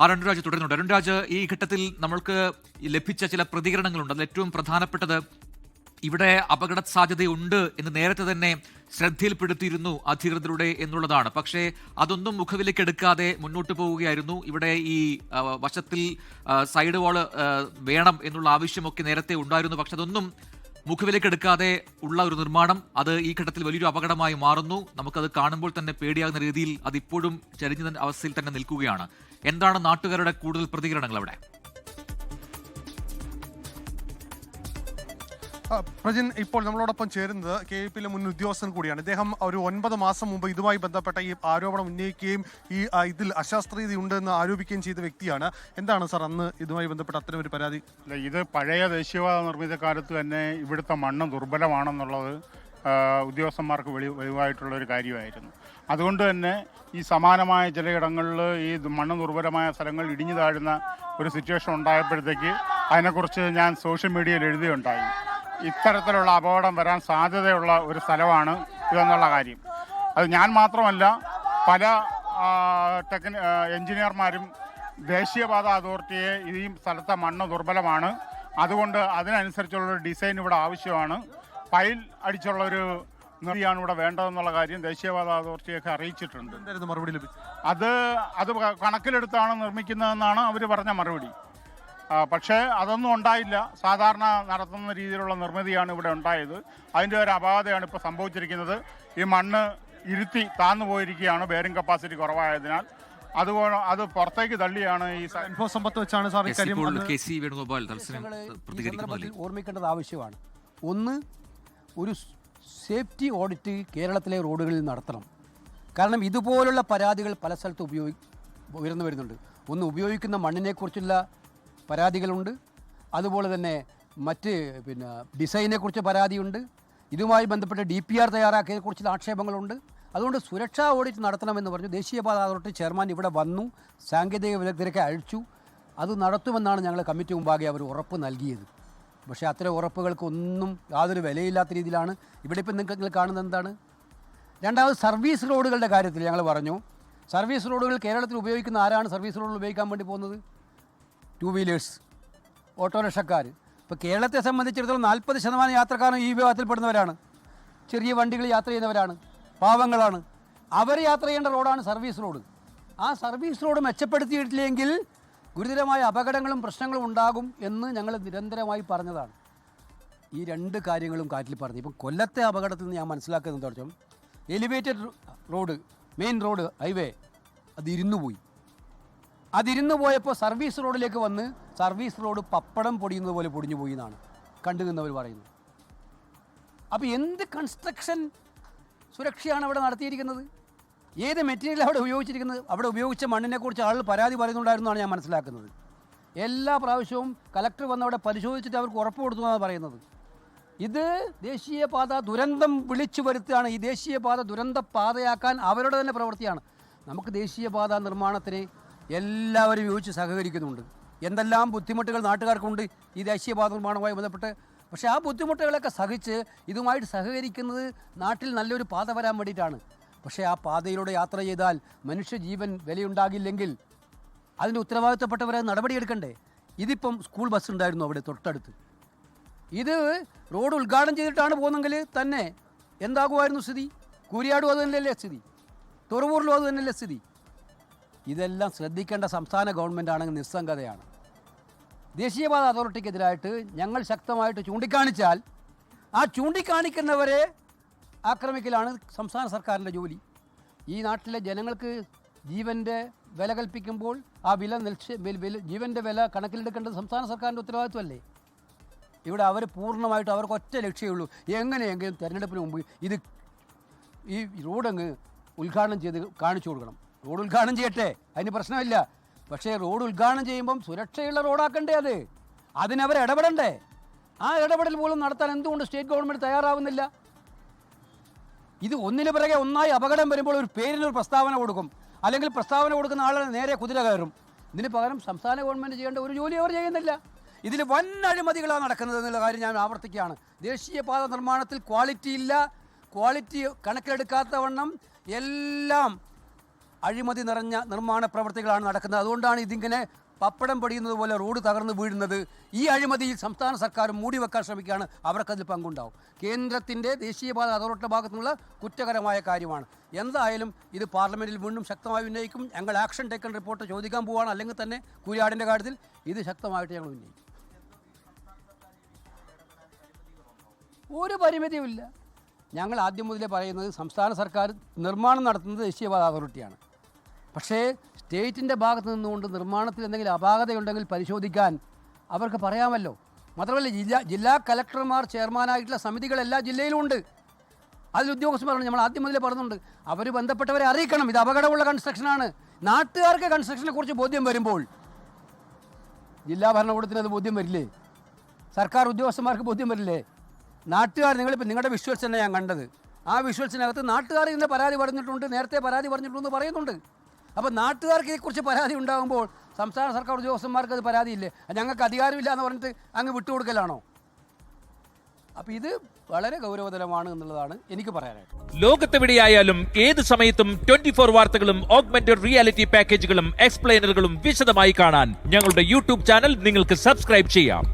R Arunraj തുടരുന്നുണ്ട്. അരുൺരാജ് ഈ ഘട്ടത്തിൽ നമ്മൾക്ക് ലഭിച്ച ചില പ്രതികരണങ്ങളുണ്ട്. അതിൽ ഏറ്റവും പ്രധാനപ്പെട്ടത് ഇവിടെ അപകട സാധ്യതയുണ്ട് എന്ന് നേരത്തെ തന്നെ ശ്രദ്ധയിൽപ്പെടുത്തിയിരുന്നു അധികൃതരുടെ എന്നുള്ളതാണ്. പക്ഷേ അതൊന്നും മുഖവിലേക്ക് എടുക്കാതെ മുന്നോട്ട് പോവുകയായിരുന്നു. ഇവിടെ ഈ വശത്തിൽ സൈഡ് വാൾ വേണം എന്നുള്ള ആവശ്യമൊക്കെ നേരത്തെ ഉണ്ടായിരുന്നു. പക്ഷെ അതൊന്നും മുഖവിലേക്ക് എടുക്കാതെ ഉള്ള ഒരു നിർമ്മാണം അത് ഈ ഘട്ടത്തിൽ വലിയൊരു അപകടമായി മാറുന്നു. നമുക്കത് കാണുമ്പോൾ തന്നെ പേടിയാകുന്ന രീതിയിൽ അത് ഇപ്പോഴും ചരിഞ്ഞ അവസ്ഥയിൽ തന്നെ നിൽക്കുകയാണ്. എന്താണ് നാട്ടുകാരുടെ കൂടുതൽ പ്രതികരണങ്ങൾ അവിടെ പ്രജിൻ ഇപ്പോൾ നമ്മളോടൊപ്പം ചേരുന്നത് കെ പി മുൻ ഉദ്യോഗസ്ഥൻ കൂടിയാണ്. ഇദ്ദേഹം ഒരു ഒൻപത് മാസം മുമ്പ് ഇതുമായി ബന്ധപ്പെട്ട ഈ ആരോപണം ഉന്നയിക്കുകയും ഈ ഇതിൽ അശാസ്ത്രീയത ഉണ്ടെന്ന് ആരോപിക്കുകയും ചെയ്ത വ്യക്തിയാണ്. എന്താണ് സാർ അന്ന് ഇതുമായി ബന്ധപ്പെട്ട അത്തരം ഒരു പരാതി? അല്ല ഇത് പഴയ ദേശീയവാദ നിർമ്മിത കാലത്ത് തന്നെ ഇവിടുത്തെ മണ്ണ് ദുർബലമാണെന്നുള്ളത് ഉദ്യോഗസ്ഥന്മാർക്ക് വെളി വെളിവായിട്ടുള്ള ഒരു കാര്യമായിരുന്നു. അതുകൊണ്ട് തന്നെ ഈ സമാനമായ ചിലയിടങ്ങളിൽ ഈ മണ്ണ് ദുർബലമായ സ്ഥലങ്ങൾ ഇടിഞ്ഞു താഴുന്ന ഒരു സിറ്റുവേഷൻ ഉണ്ടായപ്പോഴത്തേക്ക് അതിനെക്കുറിച്ച് ഞാൻ സോഷ്യൽ മീഡിയയിൽ എഴുതുകയുണ്ടായി. ഇത്തരത്തിലുള്ള അപകടം വരാൻ സാധ്യതയുള്ള ഒരു സ്ഥലമാണ് ഇതെന്നുള്ള കാര്യം. അത് ഞാൻ മാത്രമല്ല പല ടെക്നി എഞ്ചിനീയർമാരും ദേശീയപാത അതോറിറ്റിയെ ഈ സ്ഥലത്തെ മണ്ണ് ദുർബലമാണ്. അതുകൊണ്ട് അതിനനുസരിച്ചുള്ളൊരു ഡിസൈൻ ഇവിടെ ആവശ്യമാണ്. പൈൽ അടിച്ചുള്ള ഒരു നിർത്തിയാണ് ഇവിടെ വേണ്ടതെന്നുള്ള കാര്യം ദേശീയപാത അതോറിറ്റിയൊക്കെ അറിയിച്ചിട്ടുണ്ട്. മറുപടി ലഭിച്ചു അത് അത് കണക്കിലെടുത്താണ് നിർമ്മിക്കുന്നതെന്നാണ് അവർ പറഞ്ഞ മറുപടി. പക്ഷേ അതൊന്നും ഉണ്ടായില്ല. സാധാരണ നടത്തുന്ന രീതിയിലുള്ള നിർമ്മിതിയാണ് ഇവിടെ ഉണ്ടായത്. അതിന്റെ ഒരു അപാകതയാണ് ഇപ്പോൾ സംഭവിച്ചിരിക്കുന്നത്. ഈ മണ്ണ് ഇരുത്തി താന്നു പോയിരിക്കുകയാണ്. ബെയറിംഗ് കപ്പാസിറ്റി കുറവായതിനാൽ. അതുപോലെ അത് പുറത്തേക്ക് തള്ളിയാണ് ഈ സമ്പത്ത് വെച്ചാണ് സാർ ഓർമ്മിക്കേണ്ടത് ആവശ്യമാണ്. ഒന്ന് ഒരു സേഫ്റ്റി ഓഡിറ്റ് കേരളത്തിലെ റോഡുകളിൽ നടത്തണം. കാരണം ഇതുപോലുള്ള പരാതികൾ പല സ്ഥലത്ത് ഉപയോഗി ഉയർന്നു വരുന്നുണ്ട്. ഒന്ന് ഉപയോഗിക്കുന്ന മണ്ണിനെക്കുറിച്ചുള്ള പരാതികളുണ്ട്. അതുപോലെ തന്നെ മറ്റ് പിന്നെ ഡിസൈനെക്കുറിച്ച് പരാതിയുണ്ട്. ഇതുമായി ബന്ധപ്പെട്ട് ഡി പി ആർ തയ്യാറാക്കിയതിനെക്കുറിച്ചുള്ള ആക്ഷേപങ്ങളുണ്ട്. അതുകൊണ്ട് സുരക്ഷാ ഓഡിറ്റ് നടത്തണമെന്ന് പറഞ്ഞു. ദേശീയപാത അതോറിറ്റി ചെയർമാൻ ഇവിടെ വന്നു സാങ്കേതിക വിദഗ്ധരൊക്കെ അഴിച്ചു. അത് നടത്തുമെന്നാണ് ഞങ്ങൾ കമ്മിറ്റി മുമ്പാകെ അവർ ഉറപ്പ് നൽകിയത്. പക്ഷേ അത്തരം ഉറപ്പുകൾക്കൊന്നും യാതൊരു വിലയില്ലാത്ത രീതിയിലാണ് ഇവിടെ ഇപ്പം നിങ്ങൾ കാണുന്നത് എന്താണ്? രണ്ടാമത് സർവീസ് റോഡുകളുടെ കാര്യത്തിൽ ഞങ്ങൾ പറഞ്ഞു. സർവീസ് റോഡുകൾ കേരളത്തിൽ ഉപയോഗിക്കുന്ന ആരാണ് സർവീസ് റോഡുകൾ ഉപയോഗിക്കാൻ വേണ്ടി പോകുന്നത്? ടു വീലേഴ്സ് ഓട്ടോറിക്ഷക്കാർ ഇപ്പോൾ കേരളത്തെ സംബന്ധിച്ചിടത്തോളം നാൽപ്പത് ശതമാനം യാത്രക്കാരും ഈ വിഭാഗത്തിൽപ്പെടുന്നവരാണ് ചെറിയ വണ്ടികൾ യാത്ര ചെയ്യുന്നവരാണ്. പാവങ്ങളാണ്. അവർ യാത്ര ചെയ്യേണ്ട റോഡാണ് സർവീസ് റോഡ്. ആ സർവീസ് റോഡ് മെച്ചപ്പെടുത്തിയിട്ടില്ലെങ്കിൽ ഗുരുതരമായ അപകടങ്ങളും പ്രശ്നങ്ങളും ഉണ്ടാകും എന്ന് ഞങ്ങൾ നിരന്തരമായി പറഞ്ഞതാണ്. ഈ രണ്ട് കാര്യങ്ങളും കാറ്റിൽ പറഞ്ഞു. ഇപ്പം കൊല്ലത്തെ അപകടത്തിൽ നിന്ന് ഞാൻ മനസ്സിലാക്കുന്നത് വെച്ചാൽ elevated road main road highway അത് ഇരുന്നു പോയി അതിരുന്നു പോയപ്പോൾ സർവീസ് റോഡിലേക്ക് വന്ന് സർവീസ് റോഡ് പപ്പടം പൊടിയുന്നത് പോലെ പൊടിഞ്ഞു പോയി എന്നാണ് കണ്ടു നിന്നവർ പറയുന്നത്. അപ്പോൾ എന്ത് കൺസ്ട്രക്ഷൻ സുരക്ഷയാണ് അവിടെ നടത്തിയിരിക്കുന്നത്? ഏത് മെറ്റീരിയൽ അവിടെ ഉപയോഗിച്ചിരിക്കുന്നത്? അവിടെ ഉപയോഗിച്ച മണ്ണിനെക്കുറിച്ച് ആളുകൾ പരാതി പറയുന്നുണ്ടായിരുന്നാണ് ഞാൻ മനസ്സിലാക്കുന്നത്. എല്ലാ പ്രാവശ്യവും കലക്ടർ വന്ന് അവിടെ പരിശോധിച്ചിട്ട് അവർക്ക് ഉറപ്പ് കൊടുത്തു എന്നാണ് പറയുന്നത്. ഇത് ദേശീയപാത ദുരന്തം വിളിച്ചു വരുത്തുകയാണ്. ഈ ദേശീയപാത ദുരന്ത പാതയാക്കാൻ അവരുടെ തന്നെ പ്രവൃത്തിയാണ്. നമുക്ക് ദേശീയപാത നിർമ്മാണത്തിന് എല്ലാവരും യോജിച്ച് സഹകരിക്കുന്നുണ്ട്. എന്തെല്ലാം ബുദ്ധിമുട്ടുകൾ നാട്ടുകാർക്കുണ്ട് ഈ ദേശീയപാത നിർമ്മാണവുമായി ബന്ധപ്പെട്ട്. പക്ഷേ ആ ബുദ്ധിമുട്ടുകളൊക്കെ സഹിച്ച് ഇതുമായിട്ട് സഹകരിക്കുന്നത് നാട്ടിൽ നല്ലൊരു പാത വരാൻ വേണ്ടിയിട്ടാണ്. പക്ഷേ ആ പാതയിലൂടെ യാത്ര ചെയ്താൽ മനുഷ്യജീവൻ വിലയുണ്ടാകില്ലെങ്കിൽ അതിന് ഉത്തരവാദിത്തപ്പെട്ടവരെ നടപടിയെടുക്കണ്ടേ? ഇതിപ്പം സ്കൂൾ ബസ് ഉണ്ടായിരുന്നു അവിടെ തൊട്ടടുത്ത്. ഇത് റോഡ് ഉദ്ഘാടനം ചെയ്തിട്ടാണ് പോകുന്നെങ്കിൽ തന്നെ എന്താകുമായിരുന്നു സ്ഥിതി? കൂരിയാടും അത് തന്നെയല്ലേ സ്ഥിതി? തുറവൂറിലും അത് തന്നെയല്ലേ സ്ഥിതി? ഇതെല്ലാം ശ്രദ്ധിക്കേണ്ട സംസ്ഥാന ഗവൺമെന്റാണെങ്കിൽ നിസ്സംഗതയാണ്. ദേശീയപാത അതോറിറ്റിക്കെതിരായിട്ട് ഞങ്ങൾ ശക്തമായിട്ട് ചൂണ്ടിക്കാണിച്ചാൽ ആ ചൂണ്ടിക്കാണിക്കുന്നവരെ ആക്രമിക്കലാണ് സംസ്ഥാന സർക്കാരിന്റെ ജോലി. ഈ നാട്ടിലെ ജനങ്ങൾക്ക് ജീവന്റെ വില കൽപ്പിക്കുമ്പോൾ ആ വില നിൽക്ഷ ജീവന്റെ വില കണക്കിലെടുക്കേണ്ടത് സംസ്ഥാന സർക്കാരിന്റെ ഉത്തരവാദിത്വമല്ലേ? ഇവിടെ അവർ പൂർണമായിട്ട് അവർക്ക് ഒറ്റ ലക്ഷ്യമേ ഉള്ളൂ. എങ്ങനെയെങ്കിലും തിരഞ്ഞെടുപ്പിന് മുമ്പ് ഇത് ഈ റോഡങ്ങ് ഉദ്ഘാടനം ചെയ്ത് കാണിച്ചു കൊടുക്കണം. റോഡ് ഉദ്ഘാടനം ചെയ്യട്ടെ. അതിന് പ്രശ്നമില്ല. പക്ഷേ റോഡ് ഉദ്ഘാടനം ചെയ്യുമ്പം സുരക്ഷയുള്ള റോഡാക്കണ്ടേ അത്? അതിനവർ ഇടപെടണ്ടേ? ആ ഇടപെടൽ പോലും നടത്താൻ എന്തുകൊണ്ട് സ്റ്റേറ്റ് ഗവൺമെന്റ് തയ്യാറാവുന്നില്ല? ഇത് ഒന്നിനു പിറകെ ഒന്നായി അപകടം വരുമ്പോൾ ഒരു പേരിനൊരു പ്രസ്താവന കൊടുക്കും. അല്ലെങ്കിൽ പ്രസ്താവന കൊടുക്കുന്ന ആളുകൾ നേരെ കുതിര കയറും. ഇതിന് പകരം സംസ്ഥാന ഗവൺമെന്റ് ചെയ്യേണ്ട ഒരു ജോലി അവർ ചെയ്യുന്നില്ല. ഇതിൽ വൻ അഴിമതികളാണ് നടക്കുന്നത് എന്നുള്ള കാര്യം ഞാൻ ആവർത്തിക്കുകയാണ്. ദേശീയപാത നിർമ്മാണത്തിൽ ക്വാളിറ്റി ഇല്ല. ക്വാളിറ്റി കണക്കിലെടുക്കാത്ത വണ്ണം എല്ലാം അഴിമതി നിറഞ്ഞ നിർമ്മാണ പ്രവർത്തികളാണ് നടക്കുന്നത്. അതുകൊണ്ടാണ് ഇതിങ്ങനെ പപ്പടം പൊടിയുന്നത് പോലെ റോഡ് തകർന്നു വീഴുന്നത്. ഈ അഴിമതിയിൽ സംസ്ഥാന സർക്കാർ മൂടിവെക്കാൻ ശ്രമിക്കുകയാണ്. അവർക്കതിൽ പങ്കുണ്ടാവും. കേന്ദ്രത്തിന്റെ ദേശീയപാത അതോറിറ്റിയുടെ ഭാഗത്തു നിന്നുള്ള കുറ്റകരമായ കാര്യമാണ്. എന്തായാലും ഇത് പാർലമെന്റിൽ വീണ്ടും ശക്തമായി ഉന്നയിക്കും. ഞങ്ങൾ ആക്ഷൻ ടേക്കൺ റിപ്പോർട്ട് ചോദിക്കാൻ പോവുകയാണ് അല്ലെങ്കിൽ തന്നെ കുര്യാടിന്റെ കാര്യത്തിൽ ഇത് ശക്തമായിട്ട് ഞങ്ങൾ ഉന്നയിക്കും. ഒരു പരിമിതിയുമില്ല. ഞങ്ങൾ ആദ്യം മുതലേ പറയുന്നത് സംസ്ഥാന സർക്കാർ നിർമ്മാണം നടത്തുന്നത് ദേശീയപാത അതോറിറ്റിയാണ്. പക്ഷേ സ്റ്റേറ്റിന്റെ ഭാഗത്ത് നിന്നുകൊണ്ട് നിർമ്മാണത്തിൽ എന്തെങ്കിലും അപാകതയുണ്ടെങ്കിൽ പരിശോധിക്കാൻ അവർക്ക് പറയാമല്ലോ. മാത്രമല്ല ജില്ലാ ജില്ലാ കലക്ടർമാർ ചെയർമാനായിട്ടുള്ള സമിതികൾ എല്ലാ ജില്ലയിലും ഉണ്ട്. അതിൽ ഉദ്യോഗസ്ഥന്മാരാണ് നമ്മൾ ആദ്യം മുതലേ പറഞ്ഞുണ്ട് അവർ ബന്ധപ്പെട്ടവരെ അറിയിക്കണം. ഇത് അപകടമുള്ള കൺസ്ട്രക്ഷനാണ് നാട്ടുകാർക്ക് കൺസ്ട്രക്ഷനെ കുറിച്ച് ബോധ്യം വരുമ്പോൾ ജില്ലാ ഭരണകൂടത്തിന് അത് ബോധ്യം വരില്ലേ? സർക്കാർ ഉദ്യോഗസ്ഥന്മാർക്ക് ബോധ്യം വരില്ലേ? നാട്ടുകാർ നിങ്ങളിപ്പോൾ നിങ്ങളുടെ വിഷ്വൽസ് തന്നെ ഞാൻ കണ്ടത്. ആ വിഷ്വൽസിനകത്ത് നാട്ടുകാർ ഇതിന്റെ പരാതി പറഞ്ഞിട്ടുണ്ട് നേരത്തെ പരാതി പറഞ്ഞിട്ടുണ്ടെന്ന് പറയുന്നുണ്ട്. അപ്പോൾ നാട്ടുകാർക്ക് ഇതേക്കുറിച്ച് പരാതി ഉണ്ടാകുമ്പോൾ സംസ്ഥാന സർക്കാർ ഉദ്യോഗസ്ഥന്മാർക്ക് അത് പരാതിയില്ലേ? ഞങ്ങൾക്ക് അധികാരമില്ല എന്ന് പറഞ്ഞിട്ട് അങ്ങ് വിട്ടുകൊടുക്കലാണോ? അപ്പോൾ ഇത് വളരെ ഗൗരവതരമാണ് എന്നുള്ളതാണ് എനിക്ക് പറയാനായിട്ട്. ലോകത്തെവിടെയായാലും ഏത് സമയത്തും ട്വന്റി ഫോർ വാർത്തകളും ഓഗ്മെന്റഡ് റിയാലിറ്റി പാക്കേജുകളും എക്സ്പ്ലെയിനറുകളും വിശദമായി കാണാൻ ഞങ്ങളുടെ യൂട്യൂബ് ചാനൽ നിങ്ങൾക്ക് സബ്സ്ക്രൈബ് ചെയ്യാം.